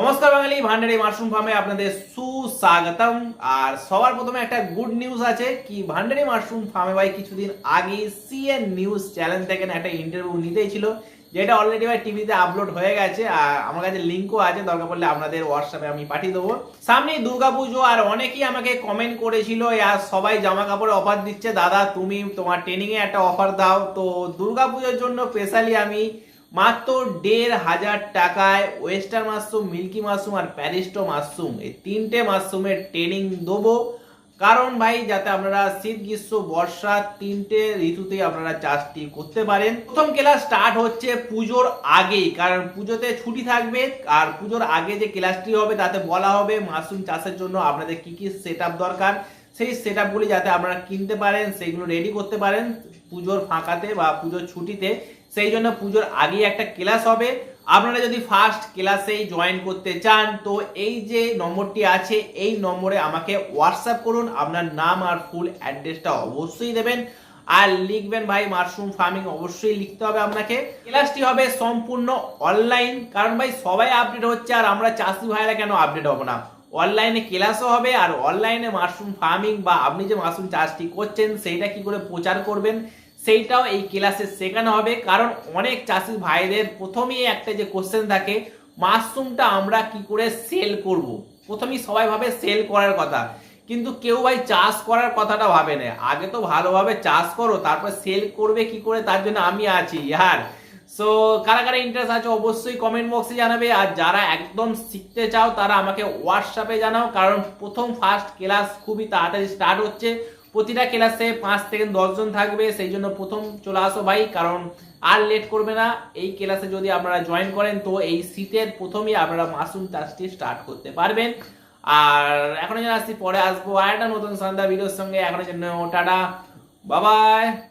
নমস্কার বাঙালি, ভান্ডারি মাশরুম ফার্মে আপনাদের সুস্বাগতম। আর সবার প্রথমে একটা গুড নিউজ আছে কি, ভান্ডারি মাশরুম ফার্মে ভাই কিছুদিন আগে সিএন নিউজ চ্যানেল থেকে একটা ইন্টারভিউ নিতেই ছিল, যেটা অলরেডি ভাই টিভিতে আপলোড হয়ে গেছে। আর আমার কাছে লিঙ্কও আছে, দরকার পড়লে আপনাদের হোয়াটসঅ্যাপে আমি পাঠিয়ে দেবো। সামনেই দুর্গাপুজো, আর অনেকেই আমাকে কমেন্ট করেছিল আর সবাই জামা কাপড়ে অফার দিচ্ছে। দাদা, তুমি তোমার ট্রেনিংয়ে একটা অফার দাও। তো দুর্গাপুজোর জন্য স্পেশালি আমি মাত্র দেড় হাজার টাকায় ওয়েস্টার মাশরুম, মিল্কি মাশরুম আর প্যারিস্টো মাশরুম। এই তিনটে মাশরুমের ট্রেনিং দেবো। কারণ ভাই, যাতে আপনারা শীত, গ্রীষ্ম, বর্ষা তিনটে ঋতুতেই আপনারা চাষটি করতে পারেন। প্রথম ক্লাস স্টার্ট হচ্ছে পুজোর আগেই। কারণ পুজোতে ছুটি থাকবে। আর পুজোর আগে যে ক্লাসটি হবে, তাতে বলা হবে মাশরুম চাষের জন্য আপনাদের কি কি সেট দরকার। সেই সেট যাতে আপনারা কিনতে পারেন সেইগুলো রেডি করতে পারেন পুজোর ফাঁকাতে বা পুজোর ছুটিতে। সেই জন্য পুজোর আগেই একটা ক্লাস হবে। আপনারা যদি ফার্স্ট ক্লাসেই জয়েন করতে চান, তো এই যে নম্বরটি আছে, এই নম্বরে আমাকে হোয়াটসঅ্যাপ করুন। আপনার নাম আর ফুল অ্যাড্রেসটা অবশ্যই দেবেন। আর লিখবেন ভাই মাশরুম ফার্মিং অবশ্যই লিখতে হবে আপনাকে। ক্লাসটি হবে সম্পূর্ণ অনলাইন কারণ ভাই, সবাই আপডেট হচ্ছে আর আমরা চাষি ভাইরা কেন আপডেট হব না? অনলাইনে ক্লাসও হবে আর অনলাইনে মাশরুম ফার্মিং বা আপনি যে মাশরুম চাষটি করছেন, সেইটা কি করে প্রচার করবেন? সেইটাও এই ক্লাসে শেখানো হবে। কারণ অনেক চাষি ভাইদের প্রথমেই একটা যে কোশ্চেন থাকে মাশরুমটা আমরা কি করে সেল করব। প্রথমেই সবাই ভাবে সেল করার কথা। কিন্তু কেউ ভাই চাষ করার কথাটা ভাবে না। আগে তো ভালোভাবে চাষ করো, তারপর সেল করবে কি করে? তার জন্য আমি আছি। ইয়ার সো কারা কারা ইন্টারেস্ট আছে অবশ্যই কমেন্ট বক্সে জানাবে। আর যারা একদম শিখতে চাও, তারা আমাকে হোয়াটসঅ্যাপে জানাও। কারণ প্রথম ফার্স্ট ক্লাস খুবই তাড়াতাড়ি স্টার্ট হচ্ছে। প্রতিটা ক্লাসে পাঁচ থেকে দশজন থাকবে, সেই জন্য প্রথম চলে আসো ভাই। কারণ আর লেট করবে না। এই ক্লাসে যদি আপনারা জয়েন করেন, তো এই শীতের প্রথমেই আপনারা মাশরুম চাষটি স্টার্ট করতে পারবেন। আর এখনও যেন আসছি, পরে আসব আর একটা নতুন সন্ধ্যা ভিডিওর সঙ্গে। এখনও জন্য টাটা। বাবাই